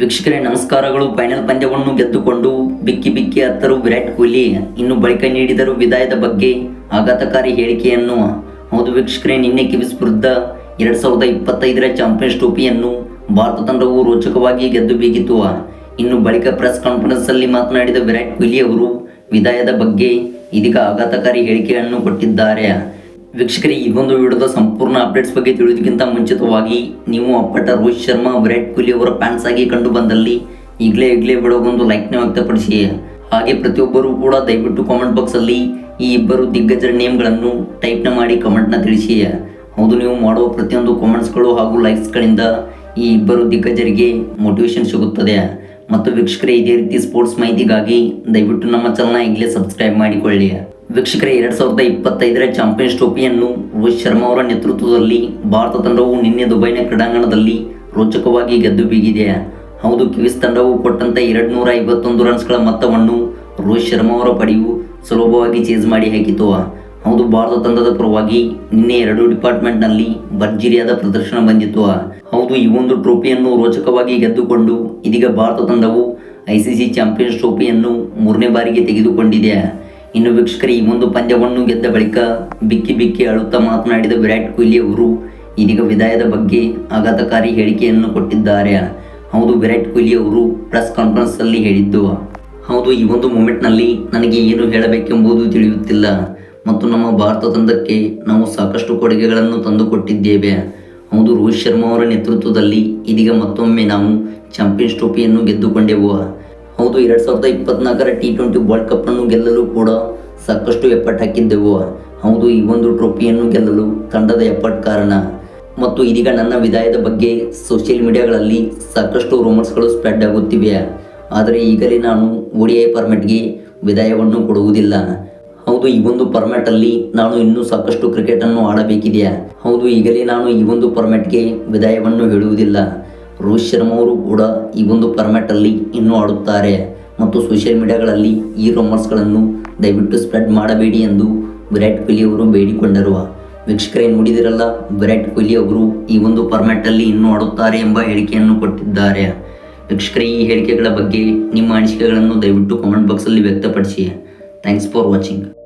ವೀಕ್ಷಕರೇ, ನಮಸ್ಕಾರಗಳು. ಫೈನಲ್ ಪಂದ್ಯವನ್ನು ಗೆದ್ದುಕೊಂಡು ಬಿಕ್ಕಿ ಬಿಕ್ಕಿ ಹತ್ತರು ವಿರಾಟ್ ಕೊಹ್ಲಿ. ಇನ್ನು ಬಳಿಕ ನೀಡಿದರು ವಿದಾಯದ ಬಗ್ಗೆ ಆಘಾತಕಾರಿ ಹೇಳಿಕೆಯನ್ನು. ಹೌದು ವೀಕ್ಷಕರೇ, ನಿನ್ನೆ ಕಿವಿಸ್ ವಿರುದ್ಧ ಎರಡು ಸಾವಿರದ ಇಪ್ಪತ್ತೈದರ ಚಾಂಪಿಯನ್ಸ್ ಟ್ರೋಫಿಯನ್ನು ಭಾರತ ತಂಡವು ರೋಚಕವಾಗಿ ಗೆದ್ದು ಬೀಗಿತು. ಇನ್ನು ಬಳಿಕ ಪ್ರೆಸ್ ಕಾನ್ಫರೆನ್ಸ್ ಅಲ್ಲಿ ಮಾತನಾಡಿದ ವಿರಾಟ್ ಕೊಹ್ಲಿ ಅವರು, ವಿದಾಯದ ಬಗ್ಗೆ ಇದೀಗ ಆಘಾತಕಾರಿ ಹೇಳಿಕೆಯನ್ನು ಕೊಟ್ಟಿದ್ದಾರೆ. ವೀಕ್ಷಕರೇ, ಈ ಒಂದು ವಿಡಿಯೋದ ಸಂಪೂರ್ಣ ಅಪ್ಡೇಟ್ಸ್ ಬಗ್ಗೆ ತಿಳಿಯೋದಕ್ಕಿಂತ ಮುಂಚಿತವಾಗಿ ನೀವು ಅಪ್ಪಟ ರೋಹಿತ್ ಶರ್ಮಾ, ವಿರಾಟ್ ಕೊಹ್ಲಿ ಅವರ ಫ್ಯಾನ್ಸ್ ಆಗಿ ಕಂಡು ಬಂದಲ್ಲಿ ಈಗಲೇ ಈಗಲೇ ಬಿಡೋಗೊಂದು ಲೈಕ್ನ ವ್ಯಕ್ತಪಡಿಸಿ. ಹಾಗೆ ಪ್ರತಿಯೊಬ್ಬರೂ ಕೂಡ ದಯವಿಟ್ಟು ಕಾಮೆಂಟ್ ಬಾಕ್ಸಲ್ಲಿ ಈ ಇಬ್ಬರು ದಿಗ್ಗಜರ ನೇಮ್ಗಳನ್ನು ಟೈಪ್ನ ಮಾಡಿ ಕಮೆಂಟ್ನ ತಿಳಿಸಿ. ಹೌದು, ನೀವು ಮಾಡುವ ಪ್ರತಿಯೊಂದು ಕಾಮೆಂಟ್ಸ್ಗಳು ಹಾಗೂ ಲೈಕ್ಸ್ಗಳಿಂದ ಈ ಇಬ್ಬರು ದಿಗ್ಗಜರಿಗೆ ಮೋಟಿವೇಶನ್ ಸಿಗುತ್ತದೆ. ಮತ್ತು ವೀಕ್ಷಕರೇ, ಇದೇ ರೀತಿ ಸ್ಪೋರ್ಟ್ಸ್ ಮಾಹಿತಿಗಾಗಿ ದಯವಿಟ್ಟು ನಮ್ಮ ಚಾನಲ್ನ ಈಗಲೇ ಸಬ್ಸ್ಕ್ರೈಬ್ ಮಾಡಿಕೊಳ್ಳಿ. ವೀಕ್ಷಕರೇ, ಎರಡ್ ಸಾವಿರದ ಇಪ್ಪತ್ತೈದರ ಚಾಂಪಿಯನ್ಸ್ ಟ್ರೋಫಿಯನ್ನು ರೋಹಿತ್ ಶರ್ಮಾ ಅವರ ನೇತೃತ್ವದಲ್ಲಿ ಭಾರತ ತಂಡವು ನಿನ್ನೆ ದುಬೈನ ಕ್ರೀಡಾಂಗಣದಲ್ಲಿ ರೋಚಕವಾಗಿ ಗೆದ್ದು ಬೀಗಿದೆ. ಹೌದು, ಕಿವಿಸ್ ತಂಡವು ಕೊಟ್ಟಂತ ಎರಡ್ ನೂರ ಐವತ್ತೊಂದು ರನ್ಸ್ಗಳ ಮೊತ್ತವನ್ನು ರೋಹಿತ್ ಶರ್ಮಾ ಅವರ ಪಡೆಯು ಸುಲಭವಾಗಿ ಚೇಸ್ ಮಾಡಿ ಹಾಕಿತು. ಹೌದು, ಭಾರತ ತಂಡದ ಪರವಾಗಿ ನಿನ್ನೆ ಎರಡು ಡಿಪಾರ್ಟ್ಮೆಂಟ್ನಲ್ಲಿ ಭರ್ಜರಿಯಾದ ಪ್ರದರ್ಶನ ಬಂದಿತ್ತು. ಹೌದು, ಈ ಒಂದು ಟ್ರೋಫಿಯನ್ನು ರೋಚಕವಾಗಿ ಗೆದ್ದುಕೊಂಡು ಇದೀಗ ಭಾರತ ತಂಡವು ಐಸಿಸಿ ಚಾಂಪಿಯನ್ಸ್ ಟ್ರೋಫಿಯನ್ನು ಮೂರನೇ ಬಾರಿಗೆ ತೆಗೆದುಕೊಂಡಿದೆ. ಇನ್ನು ವೀಕ್ಷಕರು, ಈ ಒಂದು ಪಂದ್ಯವನ್ನು ಗೆದ್ದ ಬಳಿಕ ಬಿಕ್ಕಿ ಬಿಕ್ಕಿ ಅಳುತ್ತಾ ಮಾತನಾಡಿದ ವಿರಾಟ್ ಕೊಹ್ಲಿ ಅವರು ಇದೀಗ ವಿದಾಯದ ಬಗ್ಗೆ ಆಘಾತಕಾರಿ ಹೇಳಿಕೆಯನ್ನು ಕೊಟ್ಟಿದ್ದಾರೆ. ಹೌದು, ವಿರಾಟ್ ಕೊಹ್ಲಿ ಅವರು ಪ್ರೆಸ್ ಕಾನ್ಫರೆನ್ಸ್ ಅಲ್ಲಿ ಹೇಳಿದ್ದು, ಹೌದು, ಈ ಒಂದು ಮೂಮೆಂಟ್ನಲ್ಲಿ ನನಗೆ ಏನು ಹೇಳಬೇಕೆಂಬುದು ತಿಳಿಯುತ್ತಿಲ್ಲ. ಮತ್ತು ನಮ್ಮ ಭಾರತ ತಂಡಕ್ಕೆ ನಾವು ಸಾಕಷ್ಟು ಕೊಡುಗೆಗಳನ್ನು ತಂದುಕೊಟ್ಟಿದ್ದೇವೆ. ಹೌದು, ರೋಹಿತ್ ಶರ್ಮಾ ಅವರ ನೇತೃತ್ವದಲ್ಲಿ ಇದೀಗ ಮತ್ತೊಮ್ಮೆ ನಾವು ಚಾಂಪಿಯನ್ಸ್ ಟ್ರೋಫಿಯನ್ನು ಗೆದ್ದುಕೊಂಡೆವು. ಹೌದು, ಎರಡು ಸಾವಿರದ ಇಪ್ಪತ್ನಾಲ್ಕರ ಟಿ ಟ್ವೆಂಟಿ ವರ್ಲ್ಡ್ ಕಪ್ ಅನ್ನು ಗೆಲ್ಲಲು ಕೂಡ ಸಾಕಷ್ಟು ಎಫರ್ಟ್ ಹಾಕಿದ್ದೆವು. ಹೌದು, ಈ ಒಂದು ಟ್ರೋಫಿಯನ್ನು ಗೆಲ್ಲಲು ತಂಡದ ಎಫರ್ಟ್ ಕಾರಣ. ಮತ್ತು ಇದೀಗ ನನ್ನ ವಿದಾಯದ ಬಗ್ಗೆ ಸೋಷಿಯಲ್ ಮೀಡಿಯಾಗಳಲ್ಲಿ ಸಾಕಷ್ಟು ರೂಮರ್ಸ್ಗಳು ಸ್ಪ್ರೆಡ್ ಆಗುತ್ತಿವೆ. ಆದರೆ ಈಗಲೇ ನಾನು ಒಡಿಐ ಫಾರ್ಮೆಟ್ಗೆ ವಿದಾಯವನ್ನು ಕೊಡುವುದಿಲ್ಲ. ಹೌದು, ಈ ಒಂದು ಫಾರ್ಮ್ಯಾಟ್ ಅಲ್ಲಿ ನಾನು ಇನ್ನೂ ಸಾಕಷ್ಟು ಕ್ರಿಕೆಟ್ ಅನ್ನು ಆಡಬೇಕಿದೆ. ಹೌದು, ಈಗಲೇ ನಾನು ಈ ಒಂದು ಫಾರ್ಮ್ಯಾಟ್ಗೆ ವಿದಾಯವನ್ನು ಹೇಳುವುದಿಲ್ಲ. ರೋಹಿತ್ ಶರ್ಮಾ ಅವರು ಕೂಡ ಈ ಒಂದು ಫಾರ್ಮ್ಯಾಟ್ ಅಲ್ಲಿ ಇನ್ನೂ ಆಡುತ್ತಾರೆ. ಮತ್ತು ಸೋಷಿಯಲ್ ಮೀಡಿಯಾಗಳಲ್ಲಿ ಈ ರೂಮರ್ಸ್ಗಳನ್ನು ದಯವಿಟ್ಟು ಸ್ಪ್ರೆಡ್ ಮಾಡಬೇಡಿ ಎಂದು ವಿರಾಟ್ ಕೊಹ್ಲಿ ಅವರು ಬೇಡಿಕೊಂಡರು. ವೀಕ್ಷಕರೇ, ನೋಡಿದಿರಲ್ಲ, ವಿರಾಟ್ ಕೊಹ್ಲಿ ಅವರು ಈ ಒಂದು ಫಾರ್ಮ್ಯಾಟ್ ಅಲ್ಲಿ ಇನ್ನೂ ಆಡುತ್ತಾರೆ ಎಂಬ ಹೇಳಿಕೆಯನ್ನು ಕೊಟ್ಟಿದ್ದಾರೆ. ವೀಕ್ಷಕರೇ, ಈ ಹೇಳಿಕೆಗಳ ಬಗ್ಗೆ ನಿಮ್ಮ ಅನಿಸಿಕೆಗಳನ್ನು ದಯವಿಟ್ಟು ಕಾಮೆಂಟ್ ಬಾಕ್ಸಲ್ಲಿ ವ್ಯಕ್ತಪಡಿಸಿ. Thanks for watching